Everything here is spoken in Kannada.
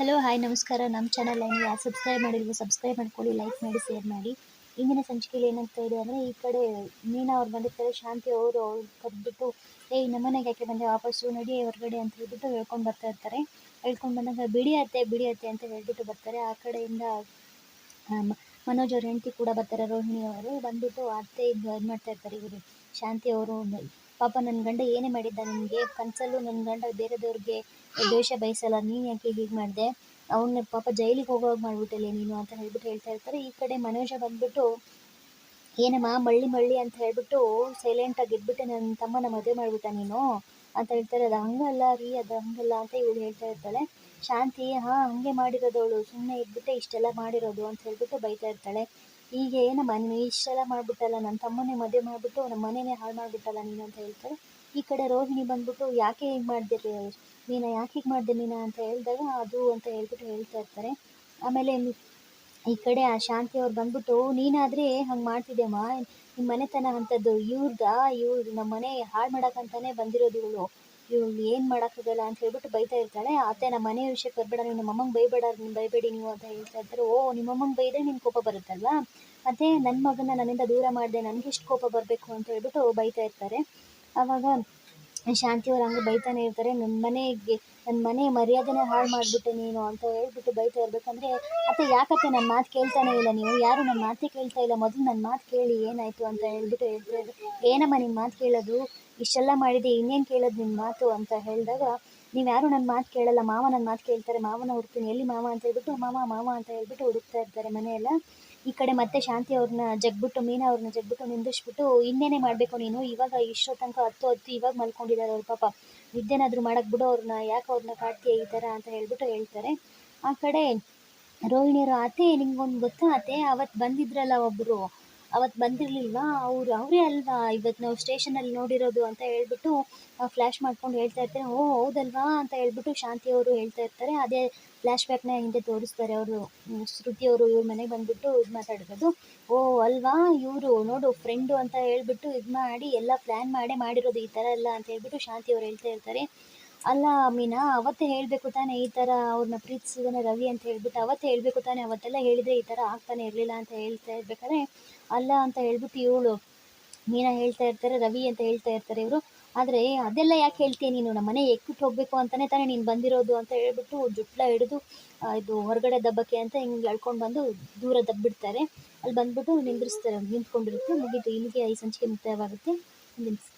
ಹಲೋ ಹಾಯ್ ನಮಸ್ಕಾರ. ನಮ್ಮ ಚಾನಲ್ ಏನು ಯಾರು ಸಬ್ಸ್ಕ್ರೈಬ್ ಮಾಡಿಲ್ವೋ ಸಬ್ಸ್ಕ್ರೈಬ್ ಮಾಡ್ಕೊಳ್ಳಿ ಲೈಕ್ ಮಾಡಿ ಶೇರ್ ಮಾಡಿ. ಇಂದಿನ ಸಂಚಿಕೆಯಲ್ಲಿ ಏನಾಗ್ತಾ ಇದೆ ಅಂದರೆ, ಈ ಕಡೆ ಮೀನಾ ಅವ್ರು ಬಂದಿರ್ತಾರೆ, ಶಾಂತಿ ಅವರು ಅವ್ರು ಕರೆದ್ಬಿಟ್ಟು, ಏಯ್ ನಮ್ಮನೆಗೆ ಯಾಕೆ ಬಂದೆ? ವಾಪಸ್ಸು ನಡಿ ಹೊರಗಡೆ ಅಂತ ಹೇಳ್ಬಿಟ್ಟು ಹೇಳ್ಕೊಂಡು ಬರ್ತಾ ಇರ್ತಾರೆ. ಹೇಳ್ಕೊಂಡು ಬಂದಾಗ ಬಿಡಿಯತ್ತೆ ಬಿಡಿಯತ್ತೆ ಅಂತ ಹೇಳ್ಬಿಟ್ಟು ಬರ್ತಾರೆ. ಆ ಕಡೆಯಿಂದ ಮನೋಜ್ ಅವ್ರ ಹೆಂಡತಿ ಕೂಡ ಬರ್ತಾರೆ, ರೋಹಿಣಿ ಅವರು. ಬಂದ್ಬಿಟ್ಟು ಅತ್ತೆ ಇದು ಮಾಡ್ತಾ ಇರ್ತಾರೆ ಇವರು. ಶಾಂತಿ ಅವರು ಪಾಪ ನನ್ನ ಗಂಡ ಏನೇ ಮಾಡಿದ್ದ ನಿನಗೆ? ಕನಸಲ್ಲೂ ನನ್ನ ಗಂಡ ಬೇರೆದವ್ರಿಗೆ ದ್ವೇಷ ಬಯಸಲ್ಲ. ನೀನು ಯಾಕೆ ಹೀಗೆ ಮಾಡಿದೆ? ಅವನ್ನ ಪಾಪ ಜೈಲಿಗೆ ಹೋಗೋವಾಗ ಮಾಡಿಬಿಟ್ಟಲ್ಲ ನೀನು ಅಂತ ಹೇಳ್ಬಿಟ್ಟು ಹೇಳ್ತಾ ಇರ್ತಾರೆ. ಈ ಕಡೆ ಮನೋಜ ಬಂದ್ಬಿಟ್ಟು, ಏನಮ್ಮ ಮಳ್ಳಿ ಮಳ್ಳಿ ಅಂತ ಹೇಳ್ಬಿಟ್ಟು ಸೈಲೆಂಟಾಗಿ ಇದ್ಬಿಟ್ಟು ನನ್ನ ತಮ್ಮನ ಮದುವೆ ಮಾಡಿಬಿಟ್ಟ ನೀನು? ಅಂತ ಹೇಳ್ತಾರೆ. ಅದು ಹಂಗಲ್ಲ ರೀ, ಅದು ಹಂಗಲ್ಲ ಅಂತ ಇವಳು ಹೇಳ್ತಾ ಇರ್ತಾಳೆ. ಶಾಂತಿ, ಹಾಂ, ಹಂಗೆ ಮಾಡಿರೋದು ಅವಳು ಸುಮ್ಮನೆ ಇದ್ಬಿಟ್ಟೆ ಇಷ್ಟೆಲ್ಲ ಮಾಡಿರೋದು ಅಂತ ಹೇಳ್ಬಿಟ್ಟು ಬೈತಾ ಇರ್ತಾಳೆ. ಈಗ ಏನಮ್ಮ ನೀನು ಇಷ್ಟೆಲ್ಲ ಮಾಡಿಬಿಟ್ಟಲ್ಲ ನನ್ನ ತಮ್ಮನೇ ಮದುವೆ ಮಾಡಿಬಿಟ್ಟು, ನಮ್ಮ ಮನೆನೇ ಹಾಳು ಮಾಡಿಬಿಟ್ಟಲ್ಲ ನೀನು ಅಂತ ಹೇಳ್ತಾರೆ ಈ ಕಡೆ ರೋಹಿಣಿ ಬಂದ್ಬಿಟ್ಟು, ಯಾಕೆ ಹಿಂಗೆ ಮಾಡ್ದಿರಿ ನೀನು ಯಾಕೆ ಹೀಗೆ ಮಾಡಿದೆ ನೀನು? ಅಂತ ಹೇಳಿದಾಗ, ಅದು, ಅಂತ ಹೇಳ್ಬಿಟ್ಟು ಹೇಳ್ತಾ ಇರ್ತಾರೆ. ಆಮೇಲೆ ಈ ಕಡೆ ಆ ಶಾಂತಿ ಅವ್ರು ಬಂದ್ಬಿಟ್ಟು ನೀನಾದರೆ ಹಂಗೆ ಮಾಡ್ತಿದ್ದೆಮ್ಮ ನಿಮ್ಮ ಮನೆತನ ಅಂಥದ್ದು. ಇವ್ರದ? ಇವ್ರು ನಮ್ಮ ಮನೆ ಹಾಳು ಮಾಡೋಕ್ಕಂತಾನೆ ಬಂದಿರೋದು ಇವಳು. ಇವಳು ಏನು ಮಾಡೋಕ್ಕಾಗಲ್ಲ ಅಂತ ಹೇಳ್ಬಿಟ್ಟು ಬೈತಾ ಇರ್ತಾಳೆ. ಅತ್ತೆ ನಮ್ಮ ಮನೆ ವಿಷಯಕ್ಕೆ ಬರಬೇಡ. ನೀವು ನಮ್ಮಮ್ಮಂಗೆ ಬೈಬೇಡ. ನೀನು ಬೈಬೇಡಿ ನೀವು ಅಂತ ಹೇಳ್ತಾ ಇರ್ತಾರೆ. ಓ ನಿಮ್ಮಮ್ಮಂಗೆ ಬೈದ್ರೆ ನಿನ್ನ ಕೋಪ ಬರುತ್ತಲ್ವಾ? ಮತ್ತೆ ನನ್ನ ಮಗನ ನನ್ನಿಂದ ದೂರ ಮಾಡಿದೆ. ನನಗೆಷ್ಟು ಕೋಪ ಬರಬೇಕು ಅಂತ ಹೇಳ್ಬಿಟ್ಟು ಬೈತಾ ಇರ್ತಾರೆ. ಆವಾಗ ಶಾಂತಿಯವ್ರು ಹಂಗೆ ಬೈತಾನೆ ಇರ್ತಾರೆ. ನನ್ನ ಮನೆಗೆ ನನ್ನ ಮನೆ ಮರ್ಯಾದೆನೇ ಹಾಳು ಮಾಡಿಬಿಟ್ಟೆ ನೀನು ಅಂತ ಹೇಳ್ಬಿಟ್ಟು ಬೈತಾ ಇರ್ಬೇಕಂದ್ರೆ ಅತ್ತೆ ಯಾಕತ್ತೆ ನನ್ನ ಮಾತು ಕೇಳ್ತಾನೆ ಇಲ್ಲ ನೀವು ಯಾರು ನನ್ನ ಮಾತೇ ಕೇಳ್ತಾ ಇಲ್ಲ. ಮೊದಲು ನನ್ನ ಮಾತು ಕೇಳಿ ಏನಾಯಿತು ಅಂತ ಹೇಳ್ಬಿಟ್ಟು ಹೇಳ್ತಾ ಏನಮ್ಮ ನಿಮ್ಮ ಮಾತು ಕೇಳೋದು? ಇಷ್ಟೆಲ್ಲ ಮಾಡಿದೆ, ಇನ್ನೇನು ಕೇಳೋದು ನಿಮ್ಮ ಮಾತು ಅಂತ ಹೇಳಿದಾಗ, ನೀವು ಯಾರು ನನ್ನ ಮಾತು ಕೇಳಲ್ಲ, ಮಾವ ನನ್ನ ಮಾತು ಕೇಳ್ತಾರೆ, ಮಾವನ ಹುಡ್ತೀನಿ, ಎಲ್ಲಿ ಮಾವ ಅಂತ ಹೇಳ್ಬಿಟ್ಟು, ಮಾವ ಮಾವ ಅಂತ ಹೇಳ್ಬಿಟ್ಟು ಹುಡುಕ್ತಾ ಇರ್ತಾರೆ ಮನೆಯೆಲ್ಲ. ಈ ಕಡೆ ಮತ್ತೆ ಶಾಂತಿ ಅವ್ರನ್ನ ಜಗ್ಬಿಟ್ಟು, ಮೀನಾ ಅವ್ರನ್ನ ಜಗ್ಬಿಟ್ಟು ನಿಂದಿಸ್ಬಿಟ್ಟು ಇನ್ನೇನೆ ಮಾಡಬೇಕು ನೀನು? ಇವಾಗ ಇಷ್ಟೋ ತನಕ ಹತ್ತು ಹತ್ತು ಇವಾಗ ಮಲ್ಕೊಂಡಿದ್ದಾರೆ ಅವ್ರ ಪಾಪ. ನಿದ್ದೆನಾದರೂ ಮಾಡಕ್ ಬಿಡು ಅವ್ರನ್ನ ಯಾಕೆ ಅವ್ರನ್ನ ಕಾಡ್ತೀಯ ಈ ಥರ ಅಂತ ಹೇಳ್ಬಿಟ್ಟು ಹೇಳ್ತಾರೆ. ಆ ಕಡೆ ರೋಹಿಣಿಯರು ಆತೆ ನಿಮ್ಗೊಂದು ಗೊತ್ತಾ ಅತ್ತೆ? ಅವತ್ತು ಬಂದಿದ್ರಲ್ಲ ಒಬ್ಬರು ಅವತ್ತು ಬಂದಿರಲಿಲ್ವಾ? ಅವರು ಅವರೇ ಅಲ್ವಾ? ಇವತ್ತು ನಾವು ಸ್ಟೇಷನಲ್ಲಿ ನೋಡಿರೋದು ಅಂತ ಹೇಳ್ಬಿಟ್ಟು ಫ್ಲ್ಯಾಶ್ ಮಾಡ್ಕೊಂಡು ಹೇಳ್ತಾ ಇರ್ತಾರೆ. ಓ, ಹೌದಲ್ವಾ? ಅಂತ ಹೇಳ್ಬಿಟ್ಟು ಶಾಂತಿ ಅವರು ಹೇಳ್ತಾ ಇರ್ತಾರೆ. ಅದೇ ಫ್ಲ್ಯಾಶ್ ಬ್ಯಾಕ್ನ ಹಿಂದೆ ತೋರಿಸ್ತಾರೆ ಅವರು ಶ್ರುತಿ ಅವರು ಇವ್ರ ಮನೆಗೆ ಬಂದ್ಬಿಟ್ಟು ಇದು ಮಾತಾಡಿರೋದು ಓ, ಅಲ್ವಾ? ಇವರು ನೋಡು ಫ್ರೆಂಡು ಅಂತ ಹೇಳ್ಬಿಟ್ಟು ಇದು ಮಾಡಿ, ಎಲ್ಲ ಪ್ಲ್ಯಾನ್ ಮಾಡೇ ಮಾಡಿರೋದು ಈ ಥರ ಎಲ್ಲ ಅಂತ ಹೇಳ್ಬಿಟ್ಟು ಶಾಂತಿ ಅವ್ರು ಹೇಳ್ತಾ ಇರ್ತಾರೆ. ಅಲ್ಲ ಮೀನಾ, ಅವತ್ತೇ ಹೇಳಬೇಕು ತಾನೇ ಈ ಥರ ಅವ್ರನ್ನ ಪ್ರೀತಿಸಿದಾನೆ ರವಿ ಅಂತ ಹೇಳ್ಬಿಟ್ಟು, ಅವತ್ತೇ ಹೇಳಬೇಕು ತಾನೇ, ಅವತ್ತೆಲ್ಲ ಹೇಳಿದರೆ ಈ ಥರ ಆಗ್ತಾನೆ ಇರಲಿಲ್ಲ ಅಂತ ಹೇಳ್ತಾ ಇರ್ಬೇಕಾದ್ರೆ, ಅಲ್ಲ ಅಂತ ಹೇಳ್ಬಿಟ್ಟು ಇವಳು ಮೀನಾ ಹೇಳ್ತಾ ಇರ್ತಾರೆ, ರವಿ ಅಂತ ಹೇಳ್ತಾ ಇರ್ತಾರೆ ಇವರು. ಆದರೆ ಅದೆಲ್ಲ ಯಾಕೆ ಹೇಳ್ತೀಯ ನೀನು? ನಮ್ಮ ಮನೆ ಎಕ್ಕಿಟ್ಟು ಹೋಗಬೇಕು ಅಂತಲೇ ತಾನೇ ನೀನು ಬಂದಿರೋದು ಅಂತ ಹೇಳ್ಬಿಟ್ಟು ಜುಟ್ಲ ಹಿಡಿದು ಇದು ಹೊರಗಡೆ ದಬ್ಬಕ್ಕೆ ಅಂತ ಹಿಂಗೆ ಎಳ್ಕೊಂಡು ಬಂದು ದೂರ ದಬ್ಬಿಡ್ತಾರೆ. ಅಲ್ಲಿ ಬಂದ್ಬಿಟ್ಟು ನಿಂದ್ರಿಸ್ತಾರೆ, ನಿಂತ್ಕೊಂಡಿರುತ್ತೆ, ಮುಗೀತು. ಇಲ್ಲಿಗೆ ಈ ಸಂಚಿಕೆ ಮುಕ್ತಾಯವಾಗುತ್ತೆ. ನಿಲ್ಲಿಸಿ